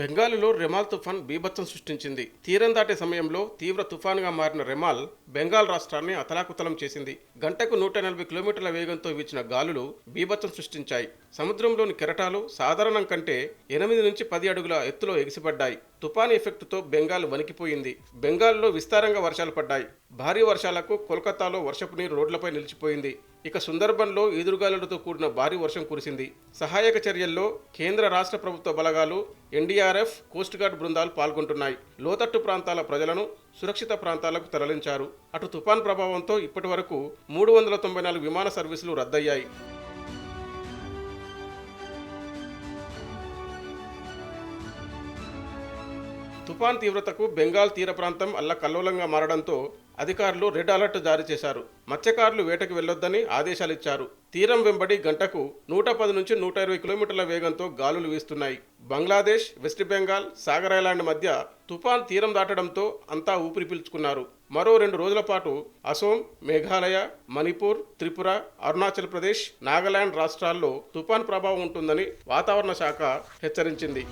బెంగాలులో Remal తుఫాన్ బీభత్సం సృష్టించింది. తీరం దాటే సమయంలో తీవ్ర తుఫానుగా మారిన రెమాల్ బెంగాల్ రాష్ట్రాన్ని అతలాకుతలం చేసింది. గంటకు నూట నలభై కిలోమీటర్ల వేగంతో వీచిన గాలులు బీభత్సం సృష్టించాయి. సముద్రంలోని కెరటాలు సాధారణం కంటే ఎనిమిది నుంచి పది అడుగుల ఎత్తులో ఎగిసిపడ్డాయి. తుఫాన్ ఎఫెక్టుతో బెంగాల్ వణికిపోయింది. బెంగాల్లో విస్తారంగా వర్షాలు పడ్డాయి. భారీ వర్షాలకు కోల్కతాలో వర్షపు నీరు రోడ్లపై నిలిచిపోయింది. ఇక సుందర్బన్లో ఎదురుగాలులతో కూడిన భారీ వర్షం కురిసింది. సహాయక చర్యల్లో కేంద్ర రాష్ట్ర ప్రభుత్వ బలగాలు ఎన్డీఆర్ఎఫ్ కోస్ట్ గార్డ్ బృందాలు పాల్గొంటున్నాయి. లోతట్టు ప్రాంతాల ప్రజలను సురక్షిత ప్రాంతాలకు తరలించారు. అటు తుఫాన్ ప్రభావంతో ఇప్పటి వరకు మూడు వందల తొంభై నాలుగు విమాన సర్వీసులు రద్దయ్యాయి. తుఫాన్ తీవ్రతకు బెంగాల్ తీర ప్రాంతం అల్లకల్లోలంగా మారడంతో అధికారులు రెడ్ అలర్ట్ జారీ చేశారు. మత్స్యకారులు వేటకు వెళ్ళొద్దని ఆదేశాలిచ్చారు. తీరం వెంబడి గంటకు నూట పది నుంచి నూట ఇరవై కిలోమీటర్ల వేగంతో గాలులు వీస్తున్నాయి. బంగ్లాదేశ్ వెస్ట్ బెంగాల్ సాగర్ ఐలాండ్ మధ్య తుఫాన్ తీరం దాటడంతో అంతా ఊపిరి పీల్చుకున్నారు. మరో రెండు రోజుల పాటు అసోం మేఘాలయ మణిపూర్ త్రిపుర అరుణాచల్ ప్రదేశ్ నాగాలాండ్ రాష్ట్రాల్లో తుఫాన్ ప్రభావం ఉంటుందని వాతావరణ శాఖ హెచ్చరించింది.